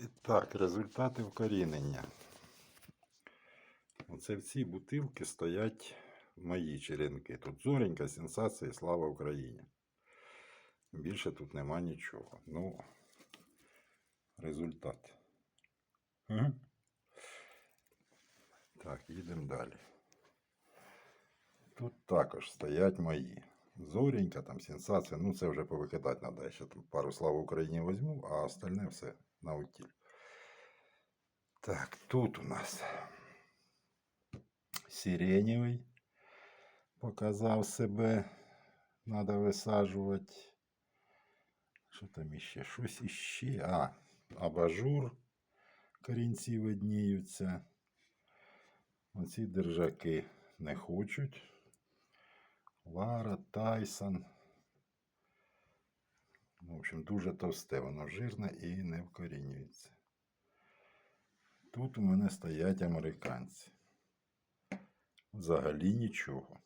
І так, результати вкорінення. Оце в цій бутилці стоять мої черенки. Тут зоренька, сенсація, слава Україні. Більше тут нема нічого. Ну, результат. Так, їдемо далі. Тут також стоять мої. Зоренька, там сенсація. Ну, це вже повикидати треба. Ще там пару слава Україні візьму, а остальне все на утіль. Так, тут у нас сиренєвий показав себе. Надо висаджувати. Що там іще? Щось іще. А, абажур. Корінці видніються. Оці держаки не хочуть. Лара, Тайсон. В общем, дуже товсте, воно жирне і не вкорінюється. Тут у мене стоять американці. Взагалі нічого.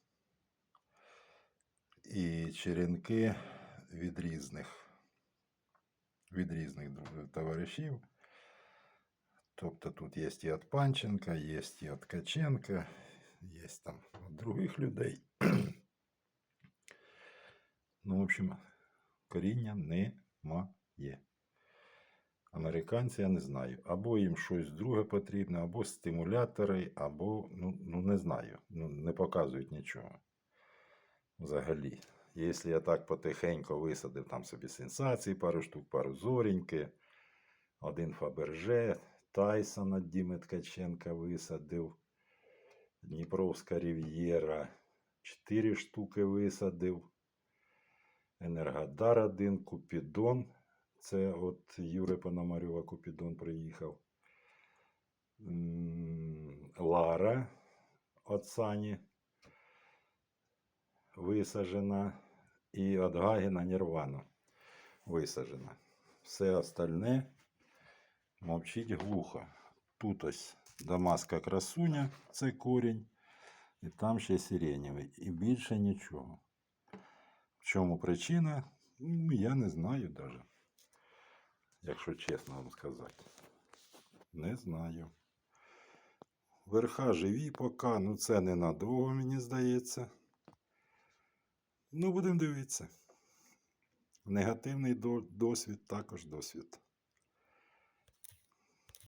І черенки від різних, від різних товаришів. Тобто тут є і від Панченка, є і від Ткаченка, є там від других людей. Общем, коріння немає. Американці я не знаю. Або їм щось друге потрібно, або стимулятори, або, ну, ну не знаю. Ну, не показують нічого. Взагалі. Якщо я так потихеньку висадив там собі сенсації, пару штук, пару зоріньки, один Фаберже, Тайсона Діми Ткаченка висадив, Дніпровська Рів'єра, 4 штуки висадив. Енергодар 1, Купідон. Це от Юри Пономарьова Купідон приїхав. Лара от Сані висаджена. І от Гагіна Нірвана висаджена. Все остальне мовчить глухо. Тут ось Дамаска красуня, це корінь, і там ще сиренєвий. І більше нічого. Чому причина? Я не знаю навіть. Якщо чесно вам сказати. Не знаю. Верха живі поки, ну це ненадовго, мені здається. Ну, будемо дивитися. Негативний досвід також досвід.